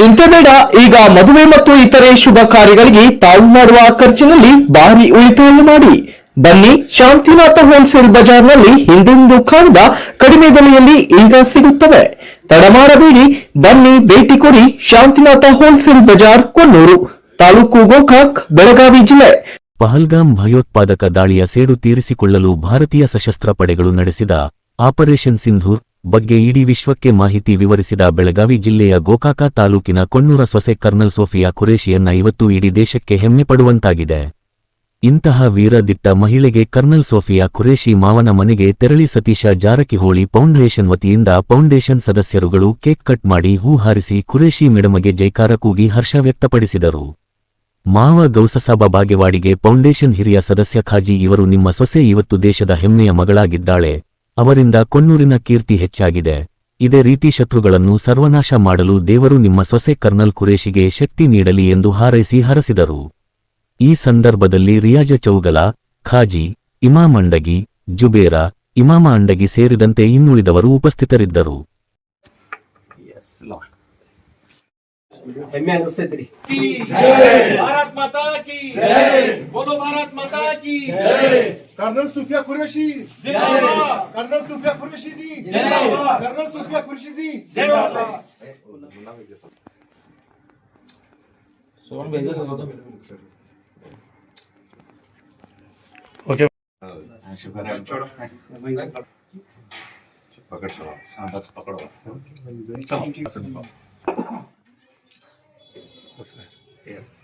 ಚಿಂತೆ ಬೇಡ, ಈಗ ಮದುವೆ ಮತ್ತು ಇತರೆ ಶುಭ ಕಾರ್ಯಗಳಿಗೆ ತಾವು ಮಾಡುವ ಖರ್ಚಿನಲ್ಲಿ ಭಾರಿ ಉಳಿತಾಯ ಮಾಡಿ. ಬನ್ನಿ, ಶಾಂತಿನಾಥ ಹೋಲ್ಸೇಲ್ ಬಜಾರ್ನಲ್ಲಿ ಹಿಂದೆಂದು ಕಾಣದ ಕಡಿಮೆ ಬೆಲೆಯಲ್ಲಿ ಈಗ ಸಿಗುತ್ತವೆ. ತಡ ಮಾಡಬೇಡಿ ಬನ್ನಿ, ಭೇಟಿ ಕೊಡಿ ಶಾಂತಿನಾಥ ಹೋಲ್ಸೇಲ್ ಬಜಾರ್ ಕೊನ್ನೂರು ತಾಲೂಕು ಗೋಕಾಕ್, ಬೆಳಗಾವಿ ಜಿಲ್ಲೆ. ಪಹಲ್ಗಾಮ್ ಭಯೋತ್ಪಾದಕ ದಾಳಿಯ ಸೇಡು ತೀರಿಸಿಕೊಳ್ಳಲು ಭಾರತೀಯ ಸಶಸ್ತ್ರ ಪಡೆಗಳು ನಡೆಸಿದ ಆಪರೇಷನ್ ಸಿಂಧೂರ್ ಬಗ್ಗೆ ಇಡೀ ವಿಶ್ವಕ್ಕೆ ಮಾಹಿತಿ ವಿವರಿಸಿದ ಬೆಳಗಾವಿ ಜಿಲ್ಲೆಯ ಗೋಕಾಕ ತಾಲೂಕಿನ ಕೊಣ್ಣೂರ ಸೊಸೆ ಕರ್ನಲ್ ಸೋಫಿಯಾ ಖುರೇಶಿಯನ್ನ ಇವತ್ತು ಇಡೀ ದೇಶಕ್ಕೆ ಹೆಮ್ಮೆ ಪಡುವಂತಾಗಿದೆ. ಇಂತಹ ವೀರದಿಟ್ಟ ಮಹಿಳೆಗೆ ಕರ್ನಲ್ ಸೋಫಿಯಾ ಖುರೇಶಿ ಮಾವನ ಮನೆಗೆ ತೆರಳಿ ಸತೀಶ ಜಾರಕಿಹೊಳಿ ಫೌಂಡೇಶನ್ ವತಿಯಿಂದ ಫೌಂಡೇಶನ್ ಸದಸ್ಯರುಗಳು ಕೇಕ್ ಕಟ್ ಮಾಡಿ ಹೂ ಹಾರಿಸಿ ಖುರೇಶಿ ಮೆಡಮಗೆ ಜೈಕಾರ ಕೂಗಿ ಹರ್ಷ ವ್ಯಕ್ತಪಡಿಸಿದರು. ಮಾವ ಗೌಸಸಾಬ ಬಾಗೇವಾಡಿಗೆ ಫೌಂಡೇಶನ್ ಹಿರಿಯ ಸದಸ್ಯ ಖಾಜಿ ಇವರು ನಿಮ್ಮ ಸೊಸೆ ಇವತ್ತು ದೇಶದ ಹೆಮ್ಮೆಯ ಮಗಳಾಗಿದ್ದಾಳೆ. ಅವರಿಂದ ಕೊನ್ನೂರಿನ ಕೀರ್ತಿ ಹೆಚ್ಚಾಗಿದೆ. ಇದೇ ರೀತಿ ಶತ್ರುಗಳನ್ನು ಸರ್ವನಾಶ ಮಾಡಲು ದೇವರು ನಿಮ್ಮ ಸೊಸೆ ಕರ್ನಲ್ ಕುರೇಶಿಗೆ ಶಕ್ತಿ ನೀಡಲಿ ಎಂದು ಹಾರೈಸಿ ಹರಸಿದರು. ಈ ಸಂದರ್ಭದಲ್ಲಿ ರಿಯಾಜ ಚೌಗಲ ಖಾಜಿ ಇಮಾಮ್ ಅಂಡಗಿ ಜುಬೇರ ಇಮಾಮ ಅಂಡಗಿ ಸೇರಿದಂತೆ ಇನ್ನುಳಿದವರು ಉಪಸ್ಥಿತರಿದ್ದರು. ಹೆಮ್ಮೆ ಅನಿಸ್ತೈತ್ರಿ ಭಾರತ್ ಮಾತಾ ಕಿ Colonel Sufia Kureshi. Colonel Sufia Kureshi. Colonel Sufia Kureshi. Colonel Sufia Kureshi. Colonel Sufia Kureshi. Colonel Sufia Kureshi. Colonel Sufia Kureshi. Colonel Yes.